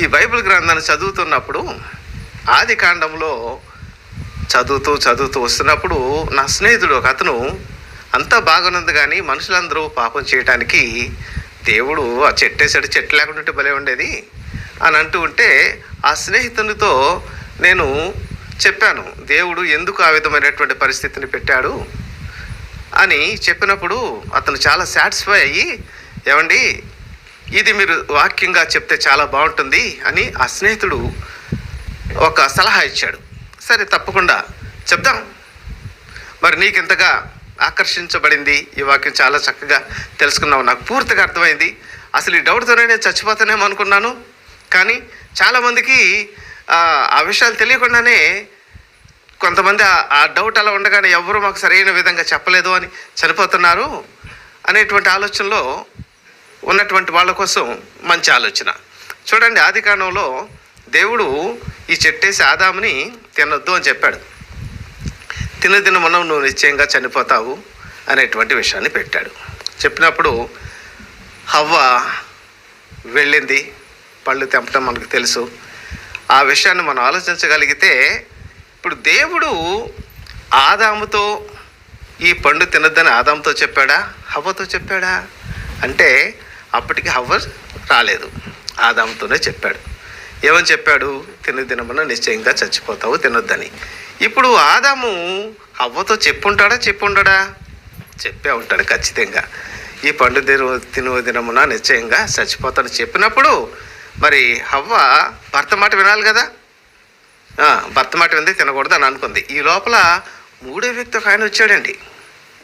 ఈ బైబిల్ గ్రంథాన్ని చదువుతున్నప్పుడు ఆది కాండంలో చదువుతూ చదువుతూ వస్తున్నప్పుడు నా స్నేహితుడు ఒక అతను అంతా బాగున్నది కానీ మనుషులందరూ పాపం చేయటానికి దేవుడు ఆ చెట్టేసాడు చెట్టు లేకుండా భలే ఉండేది అని అంటూ ఉంటే ఆ స్నేహితునితో నేను చెప్పాను దేవుడు ఎందుకు ఆ విధమైనటువంటి పరిస్థితిని పెట్టాడు? అని చెప్పినప్పుడు అతను చాలా సాటిస్ఫై అయ్యి ఏమండి ఇది మీరు వాక్యంగా చెప్తే చాలా బాగుంటుంది అని ఆ స్నేహితుడు ఒక సలహా ఇచ్చాడు. సరే తప్పకుండా చెప్దాం. మరి నీకు ఇంతగా ఆకర్షించబడింది? ఈ వాక్యం చాలా చక్కగా తెలుసుకున్నావు. నాకు పూర్తిగా అర్థమైంది. అసలు ఈ డౌట్తోనే నేను చచ్చిపోతానేమో అనుకున్నాను. కానీ చాలామందికి ఆ, విషయాలు తెలియకుండానే కొంతమంది ఆ- ఆ డౌట్ అలా ఉండగానే ఎవరు మాకు సరైన విధంగా చెప్పలేదు అని చనిపోతున్నారు అనేటువంటి ఆలోచనలో ఉన్నటువంటి వాళ్ళ కోసం మంచి ఆలోచన. చూడండి ఆది కాండంలో దేవుడు ఈ చెట్టేసి ఆదాముని తినొద్దు అని చెప్పాడు. తిన మనం నువ్వు నిశ్చయంగా చనిపోతావు అనేటువంటి విషయాన్ని పెట్టాడు. చెప్పినప్పుడు హవ్వ వెళ్ళింది పళ్ళు తెంపడం మనకు తెలుసు. ఆ విషయాన్ని మనం ఆలోచించగలిగితే ఇప్పుడు దేవుడు ఆదాముతో ఈ పండు తినొద్దని ఆదాముతో చెప్పాడా? హవ్వతో చెప్పాడా? అంటే అప్పటికి హవ్వ రాలేదు. ఆదాముతోనే చెప్పాడు. ఏమని చెప్పాడు? తిన దినమున నిశ్చయంగా చచ్చిపోతావు తినొద్దని. ఇప్పుడు ఆదాము హవ్వతో చెప్పుంటాడా చెప్పుండడా? చెప్పే ఉంటాడు ఖచ్చితంగా. ఈ పండు తిను తిను దినమున నిశ్చయంగా చచ్చిపోతాను చెప్పినప్పుడు మరి హవ్వ భర్త మాట వినాలి కదా? భర్త మాట వింది తినకూడదు అని అనుకుంది. ఈ లోపల మూడో వ్యక్తి ఒక ఆయన వచ్చాడండి.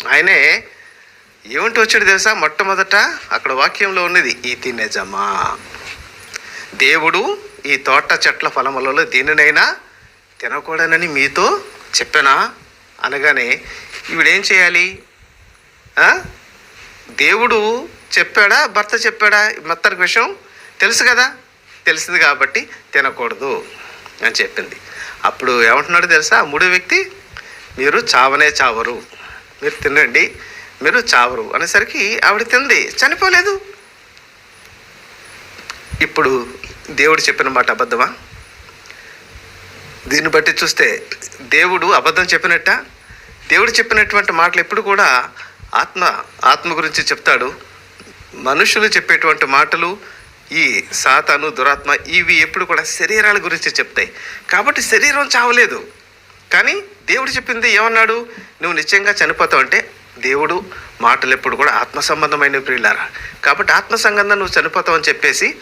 ఆయనే ఏమిటి వచ్చాడు తెలుసా? మొట్టమొదట అక్కడ వాక్యంలో ఉన్నది ఈ నిజమా? దేవుడు ఈ తోట చెట్ల ఫలములలో దీనినైనా తినకూడనని మీతో చెప్పానా? అనగానే ఈవిడేం చేయాలి? దేవుడు చెప్పాడా? భర్త చెప్పాడా? మొత్తానికి విషయం తెలుసు కదా? తెలిసింది కాబట్టి తినకూడదు అని చెప్పింది. అప్పుడు ఏమంటున్నాడు తెలుసా? మూడో వ్యక్తి మీరు చావనే చావరు. మీరు తినండి. మీరు చావరు అనేసరికి ఆవిడ తింది. చనిపోలేదు. ఇప్పుడు దేవుడు చెప్పిన మాట అబద్ధమా? దీన్ని బట్టి చూస్తే దేవుడు అబద్ధం చెప్పినట్ట. దేవుడు చెప్పినటువంటి మాటలు ఎప్పుడు కూడా ఆత్మ ఆత్మ గురించి చెప్తాడు. మనుషులు చెప్పేటువంటి మాటలు ఈ సాతాను దురాత్మ ఇవి ఎప్పుడు కూడా శరీరాల గురించి చెప్తాయి. కాబట్టి శరీరం చావలేదు. కానీ దేవుడు చెప్పింది ఏమన్నాడు? నువ్వు నిశ్చయంగా చనిపోతావు అంటే దేవుడు మాటలు ఎప్పుడు కూడా ఆత్మ సంబంధమైన ప్రియులారా. కాబట్టి ఆత్మ సంబంధం నువ్వు చనిపోతావు అని చెప్పేసి